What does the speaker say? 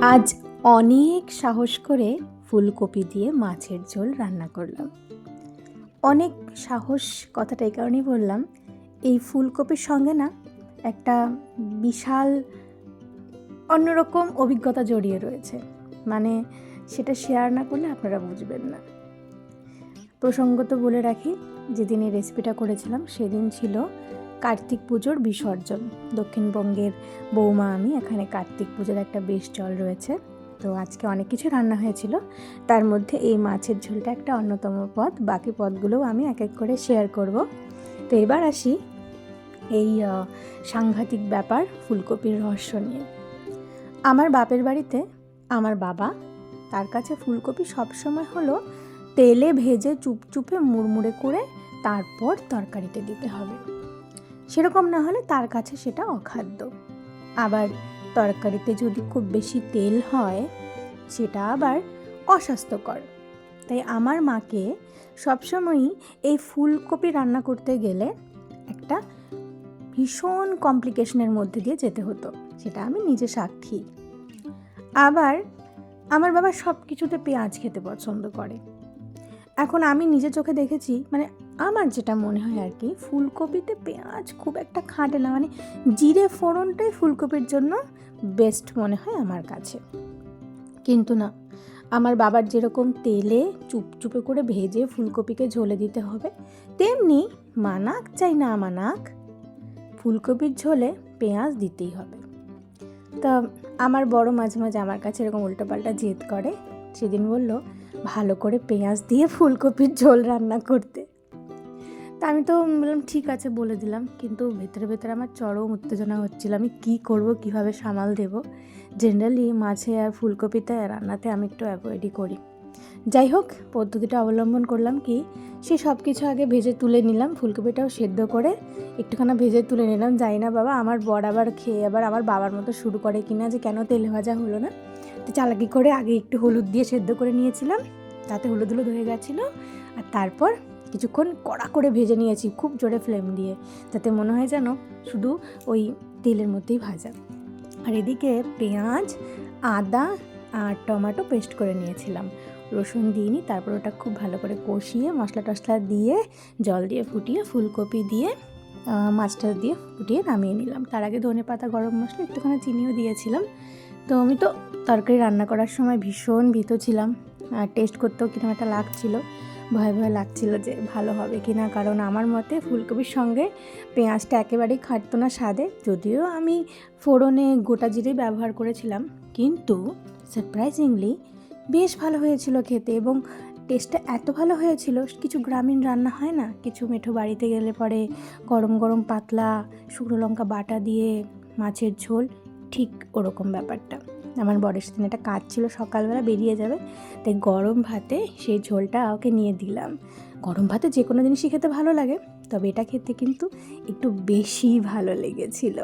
আজ অনেক সাহস করে ফুলকপি দিয়ে মাছের ঝোল রান্না করলাম। অনেক সাহস কথাটা এই কারণেই বললাম, এই ফুলকপির সঙ্গে না একটা বিশাল অন্যরকম অভিজ্ঞতা জড়িয়ে রয়েছে। মানে সেটা শেয়ার না করলে আপনারা বুঝবেন না। প্রসঙ্গত বলে রাখি, যেদিন এই রেসিপিটা করেছিলাম, সেদিন ছিল কার্তিক পুজোর বিসর্জন। দক্ষিণবঙ্গের বৌমা আমি, এখানে কার্তিক পুজোর একটা বেশ জল রয়েছে। তো আজকে অনেক কিছু রান্না হয়েছিল। তার মধ্যে এই মাছের ঝোলটা একটা অন্যতম পদ বাকি পদগুলোও আমি এক এক করে শেয়ার করব। তো এবার আসি এই সাংঘাতিক ব্যাপার ফুলকপির রহস্য নিয়ে। আমার বাপের বাড়িতে আমার বাবা, তার কাছে ফুলকপি সবসময় হলো তেলে ভেজে চুপচুপে মুড়মুড়ে করে তারপর তরকারিতে দিতে হবে। সেরকম না হলে তার কাছে সেটা অখাদ্য। আবার তরকারিতে যদি খুব বেশি তেল হয়, সেটা আবার অস্বাস্থ্যকর। তাই আমার মাকে সবসময়ই এই ফুলকপি রান্না করতে গেলে একটা ভীষণ কমপ্লিকেশনের মধ্যে দিয়ে যেতে হতো, সেটা আমি নিজে সাক্ষী। আবার আমার বাবা সব কিছুতে পেঁয়াজ খেতে পছন্দ করে। এখন আমি নিজে চোখে দেখেছি মানে আমার যেটা মনে হয় আর কি, ফুলকপিতে পেঁয়াজ খুব একটা খাটে না মানে জিরে ফোড়নটাই ফুলকপির জন্য বেস্ট মনে হয় আমার কাছে। কিন্তু না, আমার বাবার যেরকম তেলে চুপচুপে করে ভেজে ফুলকপিকে ঝোলে দিতে হবে, তেমনি মানাক চাই না মানাক, ফুলকপির ঝোলে পেঁয়াজ দিতেই হবে। তা আমার বড় মাঝে মাঝে আমার কাছে এরকম উল্টোপাল্টা জেদ করে, সেদিন বলল, ভালো করে পেঁয়াজ দিয়ে ফুলকপির ঝোল রান্না করতে। তা আমি তো বললাম, ঠিক আছে, বলে দিলাম। কিন্তু ভেতরে ভেতরে আমার চরম উত্তেজনা হচ্ছিল। আমি কি করব, কীভাবে সামাল দেব? জেনারেলি মাছে আর ফুলকপিতে রান্নাতে আমি একটু অ্যাভয়েডই করি। যাই হোক, পদ্ধতিটা অবলম্বন করলাম কি, সে সব কিছু আগে ভেজে তুলে নিলাম, ফুলকপিটাও সেদ্ধ করে একটুখানি ভেজে তুলে নিলাম। যাই না বাবা, আমার বর আবার খেয়ে, আবার আমার বাবার মতো শুরু করে কিনা যে কেন তেলে ভাজা হলো না। তো চালাকি করে আগে একটু হলুদ দিয়ে সেদ্ধ করে নিয়েছিলাম। তাতে হলুদ হলুদ হয়ে গেছিল। আর তারপর কিছুক্ষণ কড়া করে ভেজে নিয়েছি, খুব জোরে ফ্লেম দিয়ে। যাতে মনে হয় যেন শুধু ওই তেলের মধ্যেই ভাজা। আর এদিকে পেঁয়াজ, আদা আর টমেটো পেস্ট করে নিয়েছিলাম। রসুন দিইনি, তারপর ওটা খুব ভালো করে কষিয়ে মশলা টশলা দিয়ে, জল দিয়ে ফুটিয়ে, ফুলকপি দিয়ে মাছটা দিয়ে ফুটিয়ে নামিয়ে নিলাম। তার আগে ধনে পাতা, গরম মশলা, একটুখানি চিনিও দিয়েছিলাম। তো আমি তো তরকারি রান্না করার সময় ভীষণ ভীত ছিলাম। আর টেস্ট করতেও কীরকম একটা লাগছিল। ভয় ভয় লাগছিল যে ভালো হবে কি না। কারণ আমার মতে ফুলকপির সঙ্গে পেঁয়াজটা একেবারেই খাটতো না স্বাদে। যদিও আমি ফোড়নে গোটা জিরে ব্যবহার করেছিলাম। কিন্তু সারপ্রাইজিংলি বেশ ভালো হয়েছিল খেতে এবং টেস্টটা এত ভালো হয়েছিল, কিছু গ্রামীণ রান্না হয় না? কিছু মেঠো বাড়িতে গেলে পরে গরম গরম পাতলা শুকনো লঙ্কা বাটা দিয়ে মাছের ঝোল, ঠিক ওরকম ব্যাপারটা। আমার বরের সাথে একটা কাজ ছিল, সকালবেলা বেরিয়ে যাবে। তাই গরম ভাতে সেই ঝোলটা ওকে নিয়ে দিলাম। গরম ভাতে যে কোনো জিনিসই খেতে ভালো লাগে, তবে এটা খেতে কিন্তু একটু বেশি ভালো লেগেছিল।